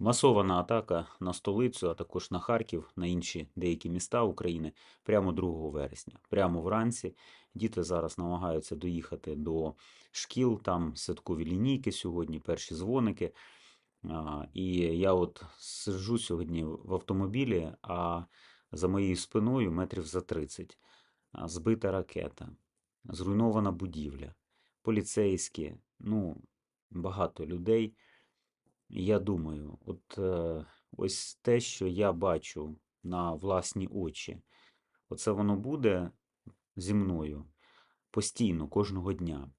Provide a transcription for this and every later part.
Масована атака на столицю, а також на Харків, на інші деякі міста України прямо 2 вересня. Прямо вранці діти зараз намагаються доїхати до шкіл, там святкові лінійки сьогодні, перші дзвоники. І я от сиджу сьогодні в автомобілі, а за моєю спиною метрів за 30 збита ракета, зруйнована будівля, поліцейські, ну, багато людей. Я думаю, от е, ось те, що я бачу на власні очі, оце воно буде зі мною постійно, кожного дня.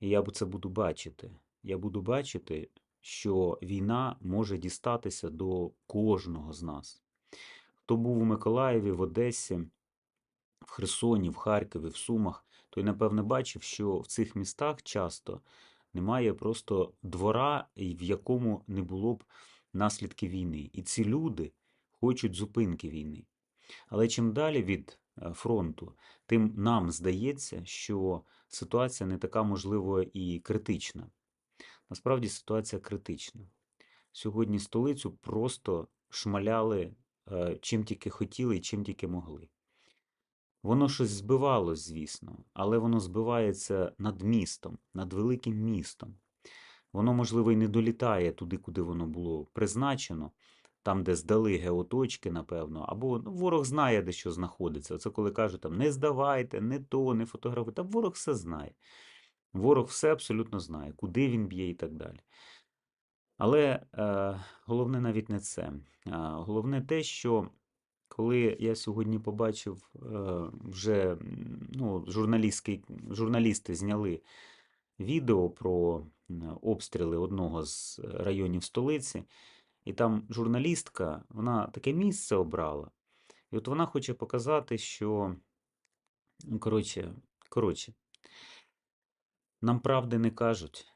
І я це буду бачити. Я буду бачити, що війна може дістатися до кожного з нас. Хто був у Миколаєві, в Одесі, в Херсоні, в Харкові, в Сумах, той, напевне, бачив, що в цих містах часто немає просто двора, в якому не було б наслідків війни. І ці люди хочуть зупинки війни. Але чим далі від е, фронту, тим нам здається, що ситуація не така, можливо, і критична. Насправді ситуація критична. Сьогодні столицю просто шмаляли е, чим тільки хотіли і чим тільки могли. Воно щось збивалось, звісно, але воно збивається над містом, над великим містом. Воно, можливо, і не долітає туди, куди воно було призначено, там, де здали геоточки, напевно, або ну, ворог знає, де що знаходиться. Це коли кажуть, там, не здавайте, не то, не фотографуйте. Та ворог все знає. Ворог все абсолютно знає, куди він б'є і так далі. Але е, головне навіть не це. Е, головне те, що коли я сьогодні побачив, е, вже ну, журналісти зняли відео про обстріли одного з районів столиці, і там журналістка, вона таке місце обрала, і от вона хоче показати, що, ну, коротше, коротше, нам правди не кажуть,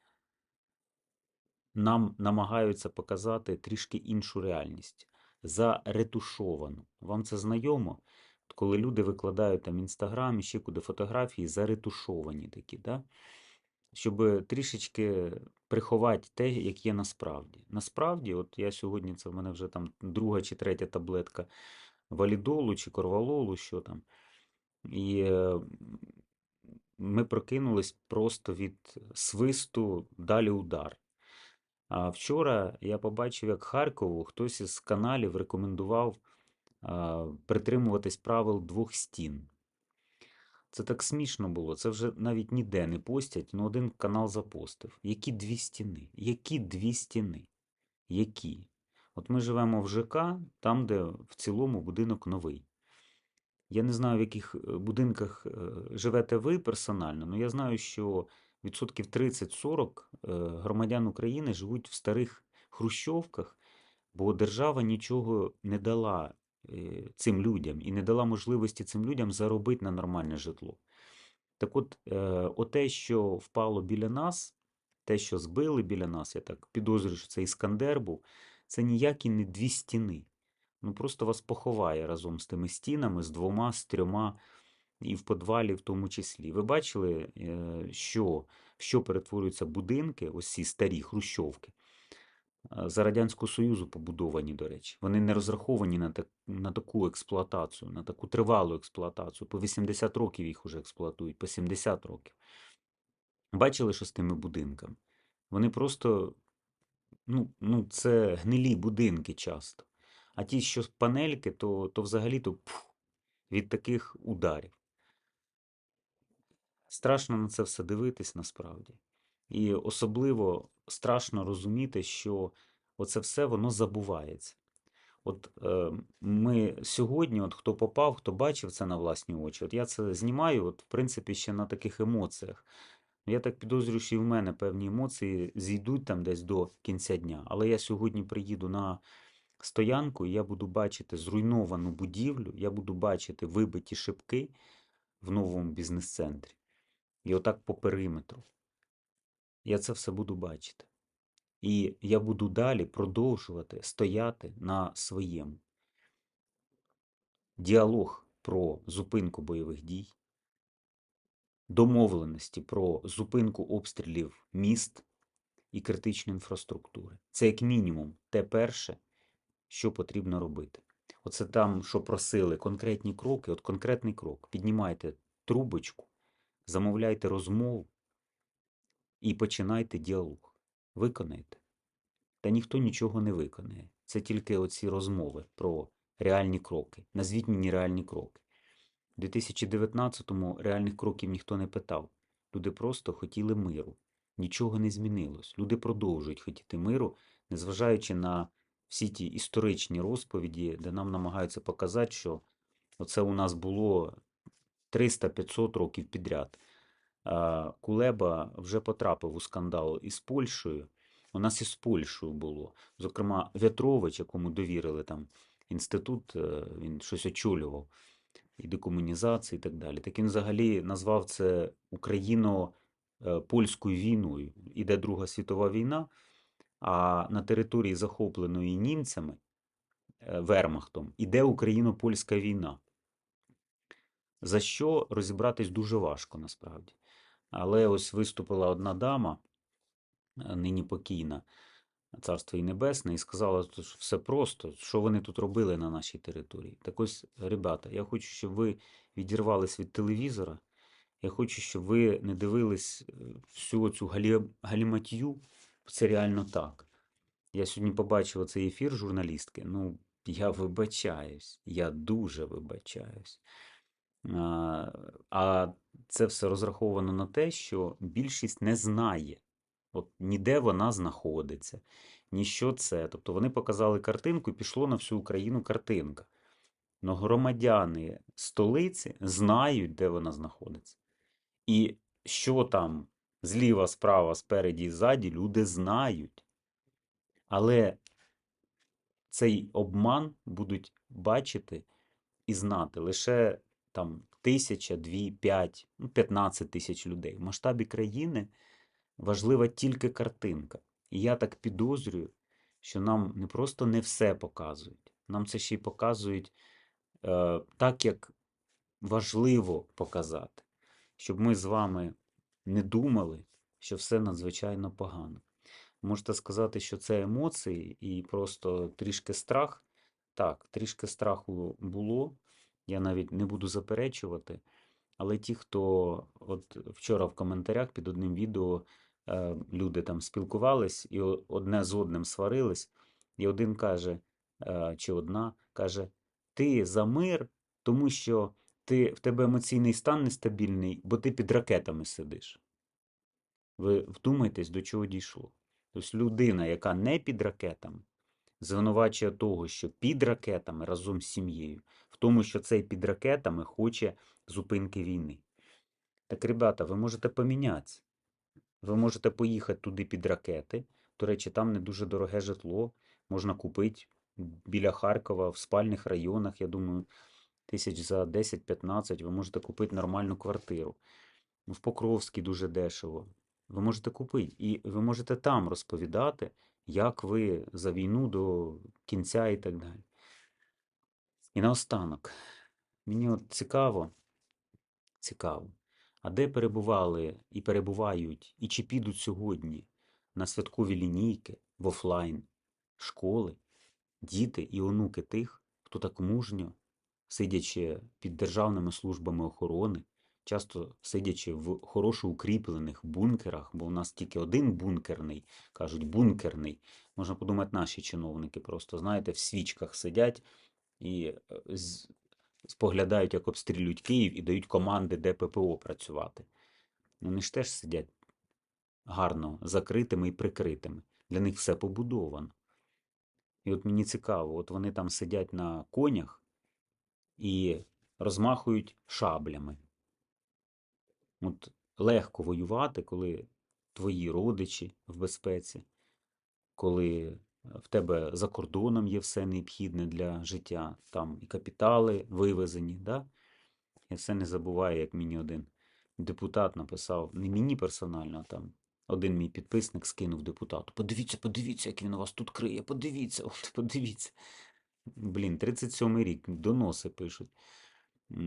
нам намагаються показати трішки іншу реальність, заретушовану. Вам це знайомо? Коли люди викладають там інстаграм і ще куди фотографії заретушовані такі, да? щоб трішечки приховати те, як є насправді. Насправді, от я сьогодні, це в мене вже там друга чи третя таблетка валідолу чи корвалолу, що там. І ми прокинулись просто від свисту, далі удар. А вчора я побачив, як Харкову хтось із каналів рекомендував притримуватись правил двох стін. Це так смішно було. Це вже навіть ніде не постять, ну один канал запостив. Які дві стіни? Які дві стіни? Які? От ми живемо в ЖК, там, де в цілому будинок новий. Я не знаю, в яких е, будинках е, живете ви персонально, але я знаю, що відсотків 30-40 е, громадян України живуть в старих хрущовках, бо держава нічого не дала е, цим людям і не дала можливості цим людям заробити на нормальне житло. Так от, е, оте, що впало біля нас, те, що збили біля нас, я так підозрюю, що це Іскандер був, це ніякі не дві стіни. Ну просто вас поховає разом з тими стінами, з двома, з трьома, і в подвалі в тому числі. Ви бачили, е, що, що перетворюються будинки, ось ці старі хрущовки, е, за Радянського Союзу побудовані, до речі. Вони не розраховані на, так, на таку експлуатацію, на таку тривалу експлуатацію. По 80 років їх уже експлуатують, по 70 років. Бачили, що з тими будинками? Вони просто, ну, ну це гнилі будинки часто. А ті, що панельки, то, то взагалі-то пф, від таких ударів. Страшно на це все дивитись насправді. І особливо страшно розуміти, що оце все воно забувається. От е, ми сьогодні, от хто попав, хто бачив це на власні очі, от я це знімаю, от, в принципі, ще на таких емоціях. Я так підозрюю, що і в мене певні емоції зійдуть там десь до кінця дня. Але я сьогодні приїду на стоянку, і я буду бачити зруйновану будівлю, я буду бачити вибиті шибки в новому бізнес-центрі. І отак по периметру. Я це все буду бачити. І я буду далі продовжувати стояти на своєму. Діалог про зупинку бойових дій, домовленості про зупинку обстрілів міст і критичної інфраструктури. Це як мінімум те перше, що потрібно робити. Оце там, що просили, конкретні кроки, от конкретний крок. Піднімайте трубочку, замовляйте розмову і починайте діалог. Виконайте. Та ніхто нічого не виконає. Це тільки оці розмови про реальні кроки. Назвіть мені реальні кроки. У 2019-му реальних кроків ніхто не питав. Люди просто хотіли миру. Нічого не змінилось. Люди продовжують хотіти миру, незважаючи на всі ті історичні розповіді, де нам намагаються показати, що оце у нас було 300-500 років підряд. Кулеба вже потрапив у скандал із Польщею. У нас і з Польщею було. Зокрема, В'ятрович, якому довірили там інститут, е, він щось очолював, і декомунізації, і так далі. Так він взагалі назвав це Україно-польською війною. Іде Друга світова війна, а на території, захопленої німцями, е, Вермахтом, іде Україно-польська війна. За що розібратись дуже важко насправді. Але ось виступила одна дама, е, нині покійна, царство їй небесне, і сказала, що все просто, що вони тут робили на нашій території. Так ось, ребята, я хочу, щоб ви відірвались від телевізора. Я хочу, щоб ви не дивились е, всю цю галі... галіматью. Це реально так. Я сьогодні побачив цей ефір журналістки. Ну, я вибачаюсь, я дуже вибачаюсь. А, це все розраховано на те, що більшість не знає, от ніде вона знаходиться, ні що це. Тобто вони показали картинку і пішло на всю Україну картинка. Но громадяни столиці знають, де вона знаходиться. І що там зліва, справа, спереді і ззаді, люди знають. Але цей обман будуть бачити і знати лише там тисяча, дві, п'ять, ну, 15 тисяч людей. В масштабі країни важлива тільки картинка. І я так підозрюю, що нам не просто не все показують, нам це ще й показують е, так, як важливо показати, щоб ми з вами не думали, що все надзвичайно погано. Можете сказати, що це емоції і просто трішки страх. Так, трішки страху було, я навіть не буду заперечувати. Але ті, хто от вчора в коментарях під одним відео е, люди там спілкувались і одне з одним сварились, і один каже, е, чи одна каже: Ти за мир, тому що ти, в тебе емоційний стан нестабільний, бо ти під ракетами сидиш. Ви вдумайтесь, до чого дійшло. Тобто людина, яка не під ракетами, звинувачує того, що під ракетами разом з сім'єю, тому, що цей під ракетами хоче зупинки війни. Так, ребята, ви можете помінятися. Ви можете поїхати туди під ракети. До речі, там не дуже дороге житло. Можна купити біля Харкова, в спальних районах, я думаю, тисяч за 10-15 ви можете купити нормальну квартиру. В Покровській дуже дешево. Ви можете купити. І ви можете там розповідати, як ви за війну до кінця і так далі. І наостанок, мені от цікаво, цікаво, а де перебували і перебувають, і чи підуть сьогодні на святкові лінійки в офлайн школи діти і онуки тих, хто так мужньо, сидячи під державними службами охорони, часто сидячи в хорошо укріплених бункерах, бо у нас тільки один бункерний, кажуть, бункерний. Можна подумати, наші чиновники просто, знаєте, в свічках сидять і е, споглядають, як обстрілюють Київ і дають команди, де ППО працювати. Вони ж теж сидять гарно закритими і прикритими. Для них все побудовано. І от мені цікаво, от вони там сидять на конях і розмахують шаблями. От легко воювати, коли твої родичі в безпеці, коли в тебе за кордоном є все необхідне для життя, там і капітали вивезені, да? Я все не забуваю, як мені один депутат написав, не мені персонально, а там один мій підписник скинув депутату. Подивіться, подивіться, як він у вас тут криє, подивіться, от подивіться. Блін, 37-й рік, доноси пишуть.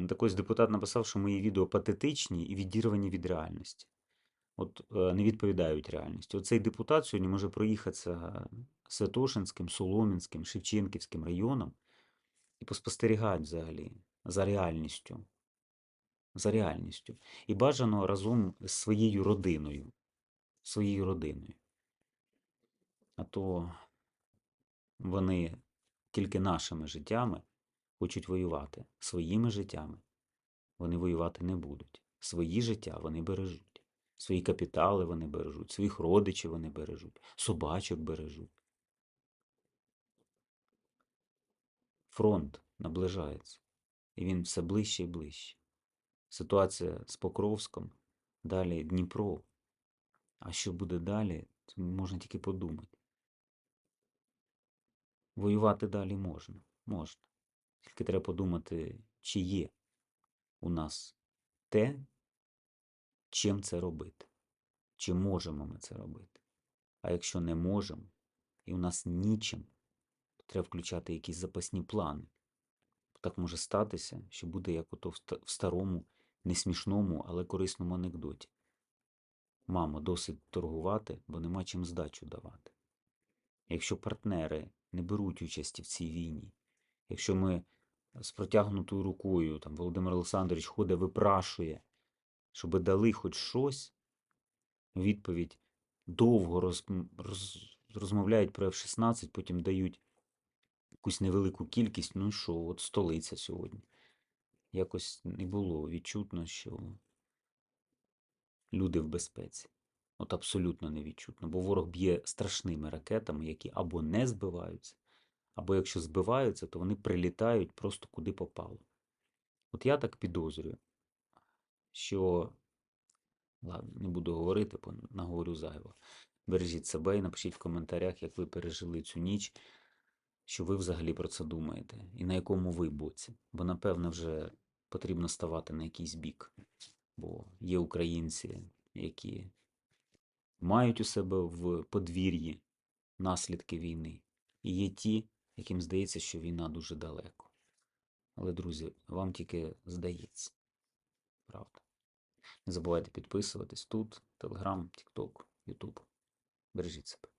Так ось депутат написав, що мої відео патетичні і відірвані від реальності. От, е, не відповідають реальності. Оцей депутат сьогодні може проїхатися Святошинським, Соломінським, Шевченківським районом і поспостерігати взагалі за реальністю. За реальністю. І бажано разом з своєю родиною. Своєю родиною. А то вони тільки нашими життями хочуть воювати. Своїми життями вони воювати не будуть. Свої життя вони бережуть. Свої капітали вони бережуть, своїх родичів вони бережуть, собачок бережуть. Фронт наближається, і він все ближче і ближче. Ситуація з Покровском, далі Дніпро. А що буде далі, можна тільки подумати. Воювати далі можна, можна. Тільки треба подумати, чи є у нас те, чим це робити. Чи можемо ми це робити? А якщо не можемо, і у нас нічим, то треба включати якісь запасні плани. Так може статися, що буде як ото в ста- в старому, несмішному, але корисному анекдоті. Мамо, досить торгувати, бо нема чим здачу давати. Якщо партнери не беруть участі в цій війні, якщо ми з протягнутою рукою, там Володимир Олександрович ходить, випрашує, щоб дали хоч щось, відповідь довго роз, роз, розмовляють про F-16, потім дають якусь невелику кількість, ну що, от столиця сьогодні. Якось не було відчутно, що люди в безпеці. От абсолютно не відчутно, бо ворог б'є страшними ракетами, які або не збиваються, або якщо збиваються, то вони прилітають просто куди попало. От я так підозрюю, що ладно, не буду говорити, бо наговорю зайво. Бережіть себе і напишіть в коментарях, як ви пережили цю ніч, що ви взагалі про це думаєте, і на якому ви боці. Бо, напевно, вже потрібно ставати на якийсь бік. Бо є українці, які мають у себе в подвір'ї наслідки війни, і є ті, яким здається, що війна дуже далеко. Але, друзі, вам тільки здається. Правда. Не забувайте підписуватись тут, Телеграм, Тікток, Ютуб. Бережіть себе.